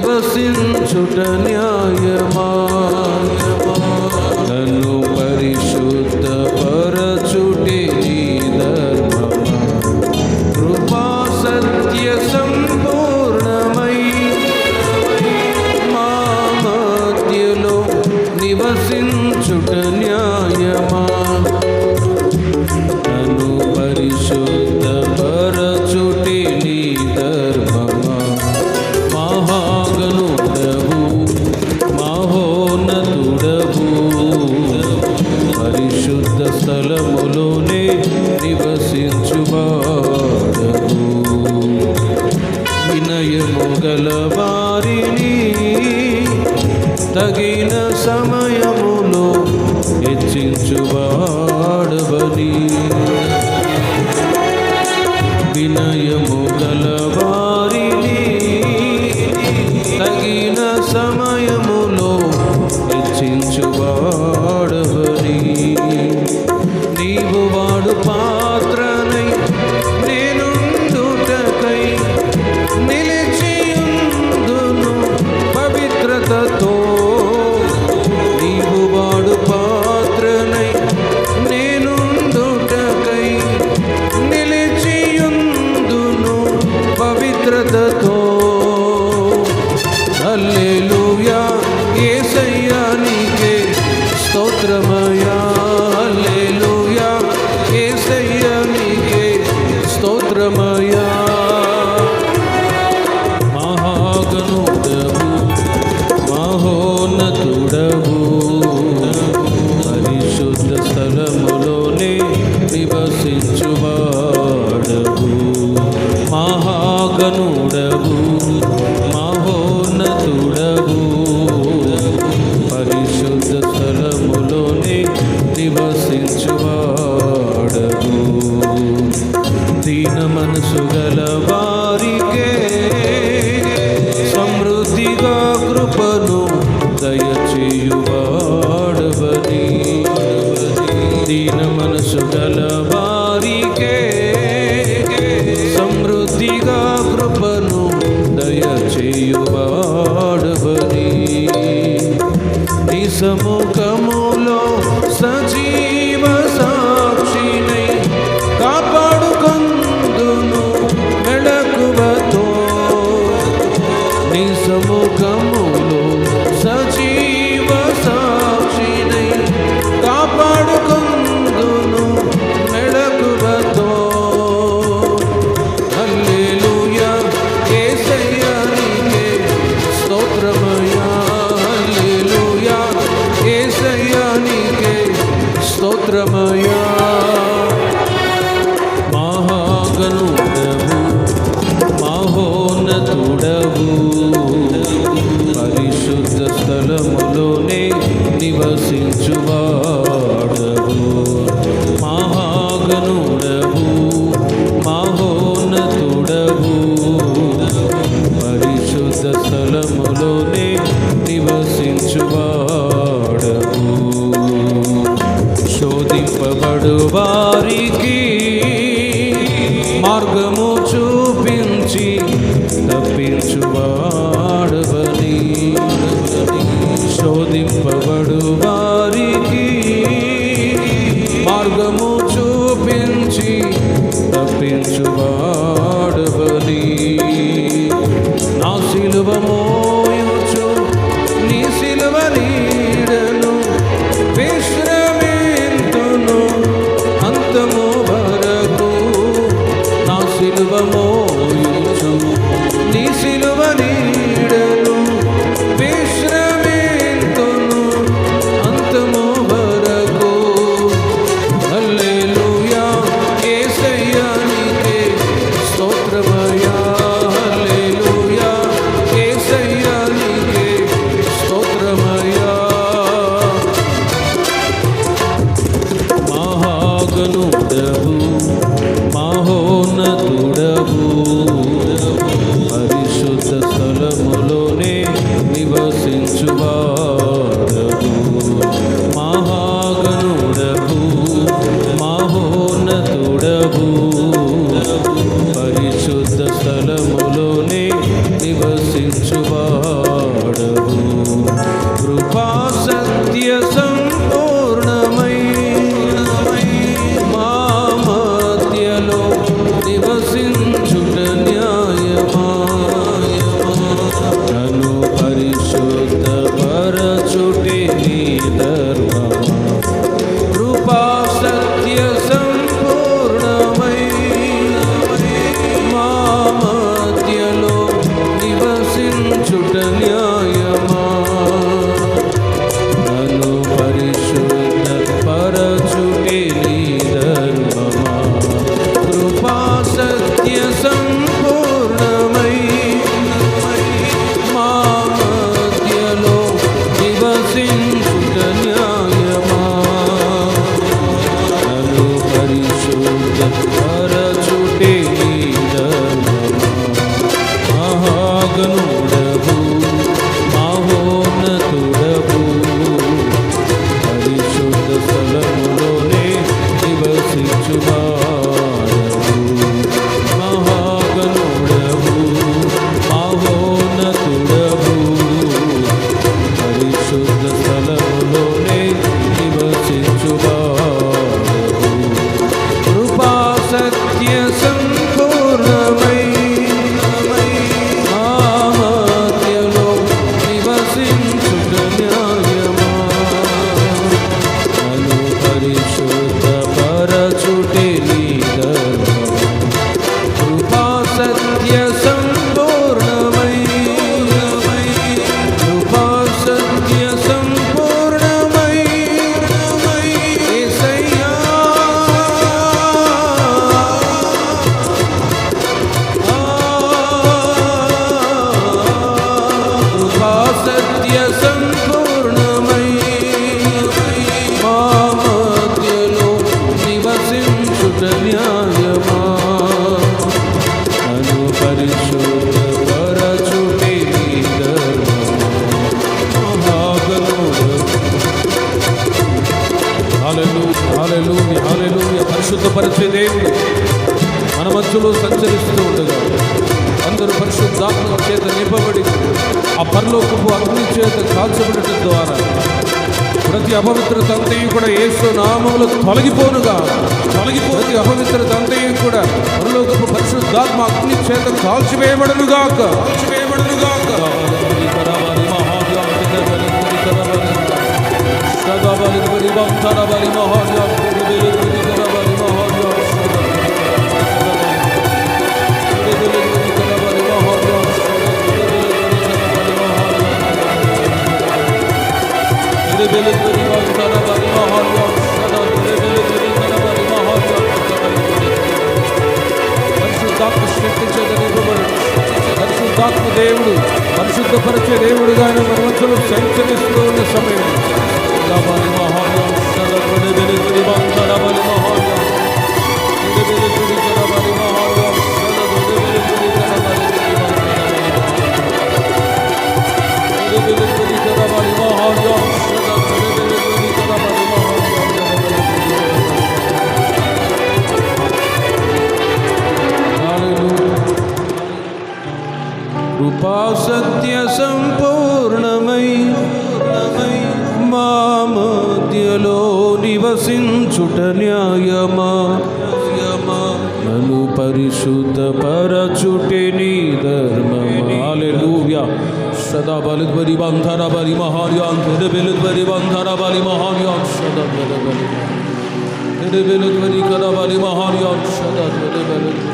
నివసించుట న్యాయమా? వివిధ స్థలములోనే నివసించువాడకు వినయము గల వారిని తగిన సమయములో హెచ్చించువారు outra mãe. అతిగా కృపను దయచేయువాడవని. నీ సముఖములో సజీవ సాక్షినై కాపాడుకొందును మెళకువతో. నీ సముఖములో సజీవ మార్గము చూపించి తప్పించువాడవని శోధింపబడు వారికి. మార్గము చూపించి తప్పించువాడవని నా శిలువము మహాగనుడవు sempurna హల్లెలూయా, హల్లెలూయా, హల్లెలూయా. పరిశుద్ధపరిచే దేవుడు మన మధ్యలో సంచరిస్తూ ఉండగా అందరూ పరిశుద్ధాత్మ చేత నింపబడి ఆ పరలోకపు అగ్ని చేత కాల్చబడటం ద్వారా ప్రతి అపవిత్రత అంతయు కూడా యేసు నామములు తొలగిపోనుగా తొలగిపో ప్రతి అపవిత్రత అంతయు కూడా పరలోకపు పరిశుద్ధాత్మ అగ్ని చేత కాల్చివేయబడనుగాక కాల్చివేయబడనుగాక పరిశుద్ధపరిచే దేవుడుగా ఆయన మన మధ్యలో సంచరిస్తూ ఉన్న సమయం. Thank you. నివసించుట న్యాయమా నన్ను పరిశుద్ధ పరచుటే నీ ధర్మమాలూయా సదా బలి బంధర బలి మహార్యాన్ బలి బలి బంధర బలి మహార్యాన్ సదా బలి బలి బలి కర బలి మహార్యాన్ సదా బలి బలి